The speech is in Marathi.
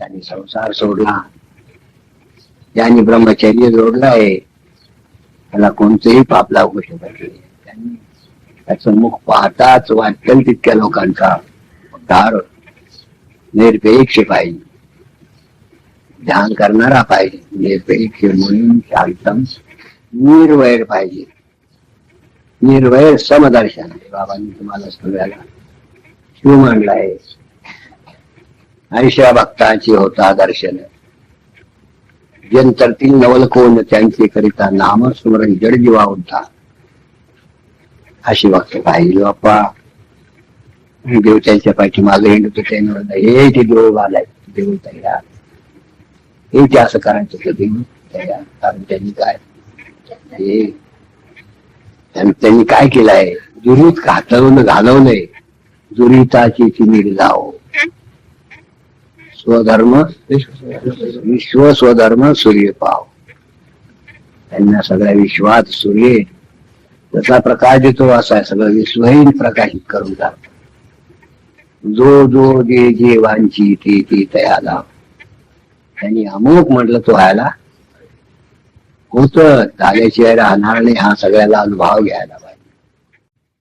त्यांनी संसार सोडला. ज्यांनी ब्रह्मचर्य जोडलाय त्याला कोणतेही पाप लागू शकत नाही. त्यांनी त्याचं मुख पाहताच वाटेल तितक्या लोकांचा उद्धार निरपेक्ष पाहिजे. ध्यान करणारा पाहिजे. निरपेक्ष म्हणून शांतम निर्वैर पाहिजे. निर्वैर समदर्शन बाबांनी तुम्हाला सगळ्याला शिव मांडलाय ऐशा भक्तांची होता दर्शन. जंतरतील नवल कोण त्यांचे करिता नामस्मरण जडजीवा होता. अशी भक्त पाहिली बाप्पा देव त्यांच्या पाठीमागे हिंडत होते हे ते देव आलाय देव तयार. हे ते असं करायचं होतं देव तयार. कारण त्यांनी काय हे त्यांनी काय केलंय? दुरीत घातवलं घालवलंय. दुरिताची ती निर्जाव स्वधर्म विश्व स्वधर्म सूर्य पाव. त्यांना सगळ्या विश्वात सूर्य जसा प्रकाश देतो असा सगळं विश्वही प्रकाशित करून टाकतो. जो जो जे जीवांची ती ते तयाला. त्यांनी अमुक म्हटलं तो व्हायला होत झाल्याशिवाय राहणार नाही हा सगळ्याला अनुभव घ्यायला पाहिजे.